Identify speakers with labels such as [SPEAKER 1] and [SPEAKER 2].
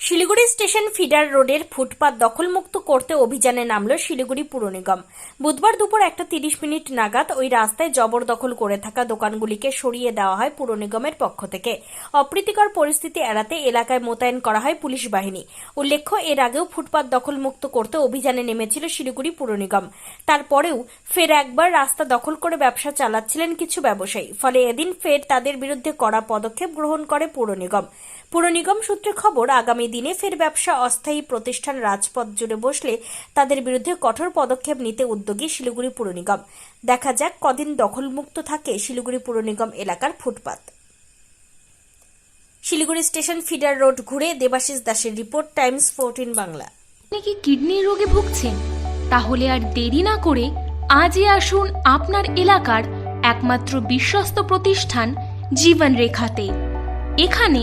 [SPEAKER 1] Siliguri station feeder রোডের ফুটপাত দখলমুক্ত করতে অভিযানে নামল শিলিগুড়ি পুর নিগম। বুধবার দুপুর একটা তিরিশ মিনিট নাগাদ ওই রাস্তায় জবরদখল করে থাকা দোকানগুলিকে সরিয়ে দেওয়া হয় পুর নিগমের পক্ষ থেকে। অপ্রীতিকর পরিস্থিতি এড়াতে এলাকায় মোতায়েন করা হয় পুলিশ বাহিনী। উল্লেখ্য, এর আগেও ফুটপাত দখলমুক্ত করতে অভিযানে নেমেছিল শিলিগুড়ি পুর নিগম। তারপরেও ফের একবার রাস্তা দখল করে ব্যবসা চালাচ্ছিলেন কিছু ব্যবসায়ী। ফলে এদিন ফের তাদের বিরুদ্ধে কড়া পদক্ষেপ গ্রহণ করে পুর নিগম। পুর নিগম সূত্রে খবর, আগামী দিনে ফের ব্যবসা অস্থায়ী প্রতিষ্ঠান রাজপথ জুড়ে বসলে তাদের বিরুদ্ধে কঠোর পদক্ষেপ নিতে উদ্যোগী শিলিগুড়ি পুর নিগম। দেখা যাক কদিন দখলমুক্ত থাকে শিলিগুড়ি পুর নিগম এলাকার footpath. Siliguri station feeder road ঘুরে দেবাশিস দাসের রিপোর্ট, টাইমস ফোরটিন বাংলা।
[SPEAKER 2] আপনি কি কিডনির রোগে ভুগছেন? তাহলে আর দেরি না করে আজই আসুন আপনার এলাকার একমাত্র বিশ্বস্ত প্রতিষ্ঠান জীবন রেখাতে এখানে